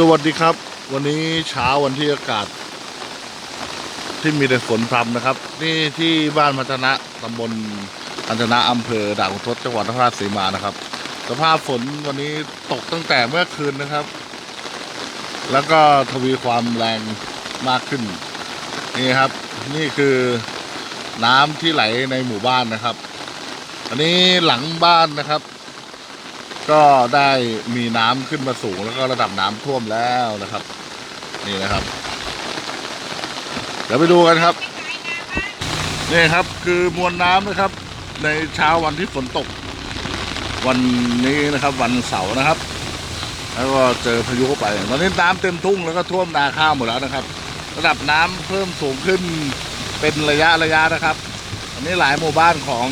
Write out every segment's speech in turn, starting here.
สวัสดีครับ วันนี้เช้าวันที่อากาศ ที่มีแต่ฝนพรำนะครับ นี่ที่บ้านพัฒนะตำบลพัฒนะอำเภอด่านขุนทดจังหวัดนครราชสีมานะครับ สภาพฝนวันนี้ตกตั้งแต่เมื่อคืนนะครับ แล้วก็ทวีความแรงมากขึ้น นี่ครับ นี่คือน้ำที่ไหลในหมู่บ้านนะครับ อันนี้หลังบ้านนะครับ ก็ได้มีน้ำขึ้นมาสูงแล้วก็ระดับน้ำท่วมแล้วนะครับ นี่นะครับ เดี๋ยวไปดูกันครับนี่ครับคือมวลน้ำนะครับ ในเช้าวันที่ฝนตก วันนี้นะครับ วันเสาร์นะครับ แล้วก็เจอพายุเข้าไปตอนนี้น้ำเต็มทุ่งแล้วก็ท่วมนาข้าวหมดแล้วนะครับ ระดับน้ำเพิ่มสูงขึ้นเป็นระยะระยะนะครับอันนี้หลายหมู่บ้านของ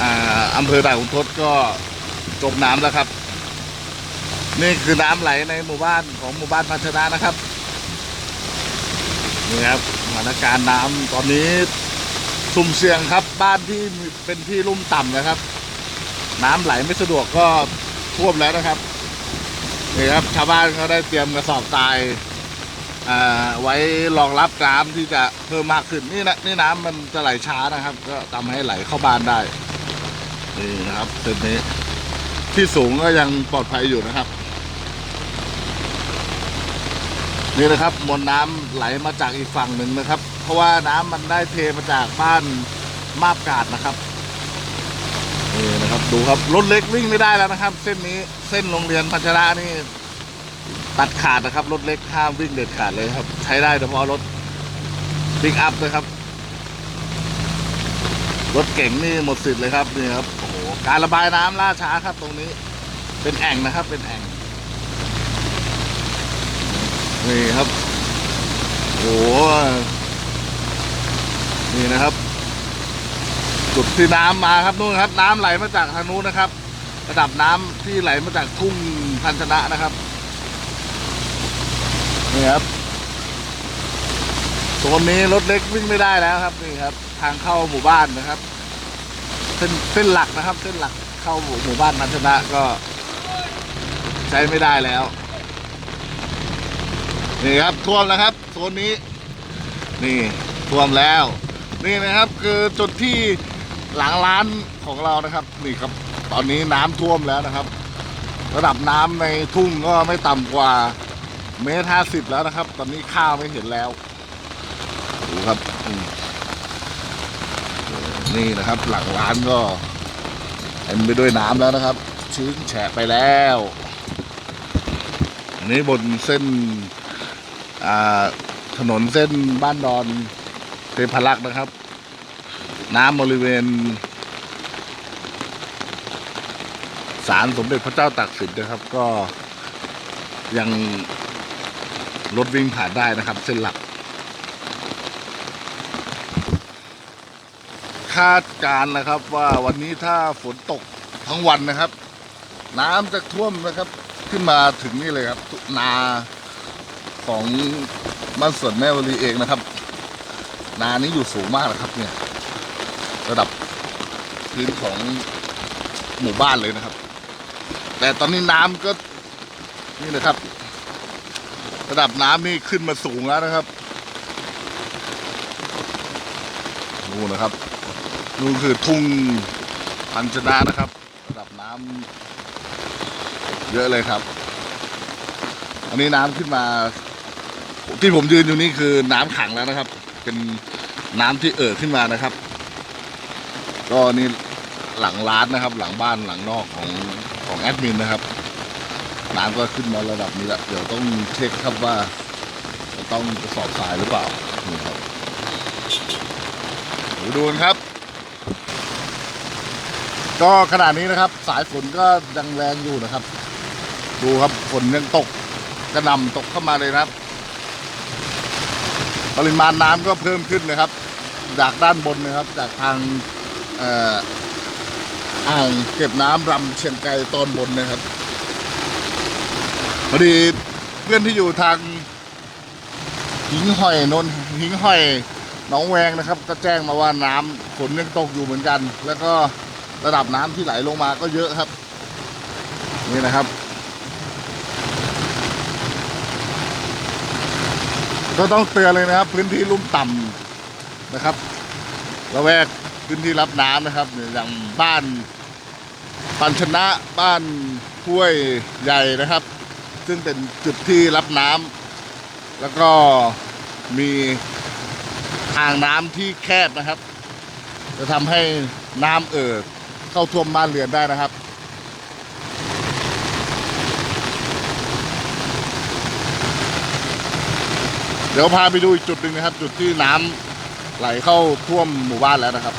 อ่าอำเภอด่านขุนทดก็ จมน้ำแล้วครับ นี่คือน้ำไหลในหมู่บ้านของหมู่บ้านพัชนะนะครับนี่ครับสถานการณ์น้ำตอนนี้สุ่มเสี่ยงครับ บ้านที่เป็นที่ลุ่มต่ำนะครับ น้ำไหลไม่สะดวกก็ท่วมแล้วนะครับนี่ครับชาวบ้านก็ได้เตรียมกระสอบทรายอ่าไว้รองรับน้ำที่จะเพิ่มมากขึ้นนี่นะนี่น้ำมันจะไหลช้านะครับ ก็ทำให้ไหลเข้าบ้านได้นี่นะครับเส้นนี้ ที่สูงก็ยังปลอดภัยอยู่นะครับ นี่นะครับมวลน้ำไหลมาจากอีกฝั่งหนึ่งนะครับ เพราะว่าน้ำมันได้เทมาจากบ้านมาบกาดนะครับนี่นะครับ ดูครับรถเล็กวิ่งไม่ได้แล้วนะครับ เส้นนี้เส้นโรงเรียนพัชระนี่ตัดขาดนะครับรถเล็กห้ามวิ่งเด็ดขาดเลยครับ ใช้ได้เฉพาะรถปิกอัพนะครับ รถเก่งนี่หมดสิทธิ์เลยครับนี่ครับโอ้โห การระบายน้ำล่าช้าครับตรงนี้ เป็นแอ่งนะครับ เป็นแอ่งนี่ครับโอ้โหนี่นะครับ จุดที่น้ำมาครับนู่นครับ น้ำไหลมาจากทางนู้นนะครับ ระดับน้ำที่ไหลมาจากทุ่งพันชนะนะครับนี่ครับโซนนี้รถเล็กวิ่งไม่ได้แล้วครับนี่ครับ ทางเข้าหมู่บ้านนะครับ เส้นเส้นหลักนะครับ เส้นหลักเข้าหมู่บ้านพันชนะก็ ใช้ไม่ได้แล้ว นี่ครับท่วมแล้วครับโซนนี้ นี่ท่วมแล้ว นี่นะครับคือจุดที่หลังร้านของเรานะครับ นี่ครับ ตอนนี้น้ำท่วมแล้วนะครับ ระดับน้ำในทุ่งก็ไม่ต่ำกว่าเมตรห้าสิบแล้วนะครับ ตอนนี้ข้าวไม่เห็นแล้วดูครับ นี่นะครับหลังร้านก็เต็มไปด้วยน้ำแล้วนะครับ ชื้นแฉะไปแล้วอันนี้บนเส้นถนนเส้นบ้านดอนเทพารักษ์นะครับ น้ำบริเวณศาลสมเด็จพระเจ้าตากสินนะครับ ก็ยังรถวิ่งผ่านได้นะครับ เส้นหลัก คาดการณ์นะครับ ว่าวันนี้ถ้าฝนตกทั้งวันนะครับ น้ำจะท่วมนะครับ ขึ้นมาถึงนี่เลยครับนาของบ้านสวนแม่วลีเองนะครับ นานี้อยู่สูงมากนะครับ เนี่ย ระดับพื้นของหมู่บ้านเลยนะครับ แต่ตอนนี้น้ำก็นี่นะครับ ระดับน้ำนี่ขึ้นมาสูงแล้วนะครับดูนะครับ นู่นคือทุ่งพันชนะนะครับ ระดับน้ำเยอะเลยครับ อันนี้น้ำขึ้นมา ที่ผมยืนอยู่นี่คือน้ำขังแล้วนะครับ เป็นน้ำที่เอ่อขึ้นมานะครับ ก็นี่หลังร้านนะครับ หลังบ้านหลังนอกของของแอดมินนะครับน้ำก็ขึ้นมาระดับนี้ล้วเดี๋ยวต้องเช็คครับว่าจะต้องกระสอบทรายหรือเปล่านี่ครับดี๋ยวดูนครับ ก็ขนาดนี้นะครับ สายฝนก็ยังแรงอยู่นะครับ ดูครับฝนยังตกกระหน่ำตกเข้ามาเลยนะครับ ปริมาณน้ำก็เพิ่มขึ้นนะครับ จากด้านบนนะครับ จากทางอ่างเก็บน้ำรำเชียงไกรตอนบนนะครับพอดีเพื่อนที่อยู่ทางหิงห้อยนนท์หิงห้อย หนองแวงนะครับ ก็แจ้งมาว่าน้ำฝนยังตกอยู่เหมือนกัน แล้วก็ระดับน้ำที่ไหลลงมาก็เยอะครับ นี่นะครับ ก็ต้องเตือนเลยนะครับ พื้นที่ลุ่มต่ำนะครับละแวกพื้นที่รับน้ำนะครับอย่างบ้านปันชนะบ้านห้วยใหญ่นะครับ ซึ่งเป็นจุดที่รับน้ำแล้วก็มี ทางน้ำที่แคบนะครับ จะทำให้น้ำเอ่อเข้าท่วมบ้านเรือนได้นะครับ เดี๋ยวพาไปดูอีกจุดหนึ่งนะครับ จุดที่น้ำไหลเข้าท่วมหมู่บ้านแล้วนะครับ